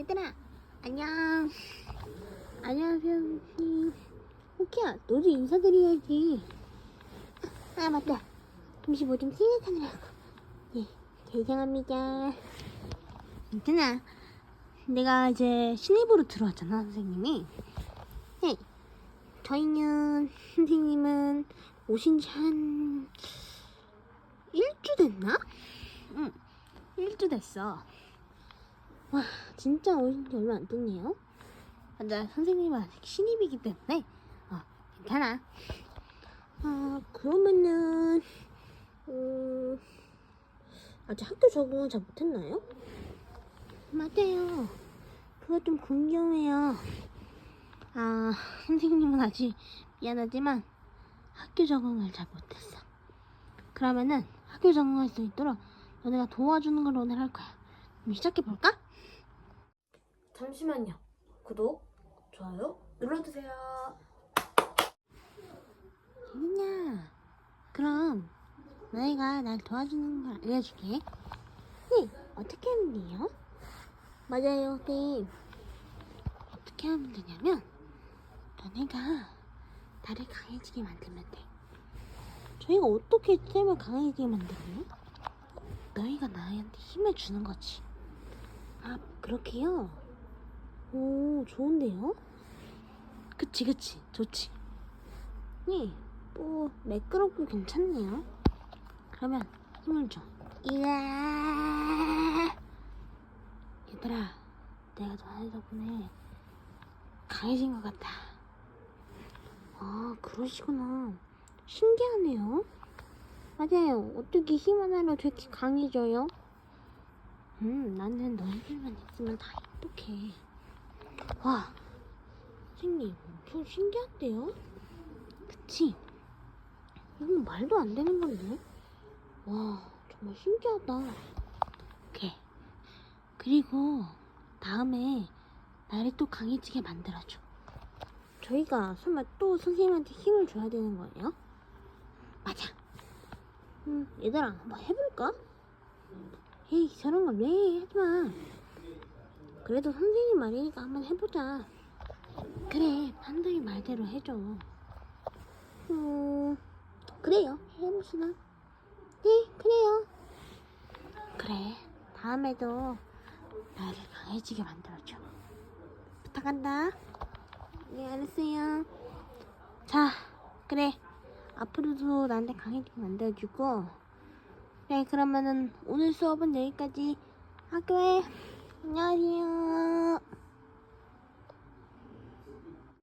얘들아, 안녕. 안녕하세요. 오키야, 너도 인사드려야지. 아, 맞다. 동시 뭐좀 생각하느라고. 예, 죄송합니다. 괜찮아. 내가 이제 신입으로 들어왔잖아, 선생님이. 네. 저희는, 선생님은 오신 지 한, 일주 됐나? 응, 일주 됐어. 와, 진짜 오신 지 얼마 안 됐네요. 맞아, 선생님은 아직 신입이기 때문에, 어, 괜찮아. 아, 그러면은, 음, 아직 학교 적응을 잘 못했나요? 맞아요. 그거 좀 궁금해요. 아, 선생님은 아직 미안하지만 학교 적응을 잘 못했어. 그러면은 학교 적응할 수 있도록 너네가 도와주는 걸 오늘 할 거야. 시작해볼까? 잠시만요. 구독, 좋아요 눌러주세요. 재밌냐? 그럼 너희가 날 도와주는 걸 알려줄게. 네, 어떻게 하면 돼요? 맞아요, 선생님. 어떻게 하면 되냐면 너네가 나를 강해지게 만들면 돼. 저희가 어떻게 쌤을 강해지게 만들어요? 너희가 나한테 힘을 주는 거지. 아, 그렇게요? 오, 좋은데요? 그치, 그치. 좋지. 네, 뭐, 매끄럽고 괜찮네요. 그러면 힘을 줘. 이야! 얘들아, 내가 너네 덕분에 강해진 것 같아. 아, 그러시구나. 신기하네요. 맞아요. 어떻게 힘 하나로 저렇게 강해져요? 음, 나는 너희들만 있으면 다 행복해. 와, 선생님, 엄청 신기한데요? 그치? 이건 말도 안 되는 건데? 와, 정말 신기하다. 오케이. 그리고 다음에 나를 또 강해지게 만들어줘. 저희가 설마 또 선생님한테 힘을 줘야 되는 거예요? 맞아. 음, 얘들아, 한번 해볼까? 에이, 저런 걸왜 해? 하지 마. 그래도 선생님 말이니까 한번 해보자. 그래, 판들이 말대로 해줘. 음, 그래요. 해봅시다. 네, 그래요. 그래, 다음에도 나를 강해지게 만들어줘. 부탁한다. 네, 알았어요. 자, 그래. 앞으로도 나한테 강해지게 만들어주고. 네, 그러면은 오늘 수업은 여기까지. 학교에 안녕하세요.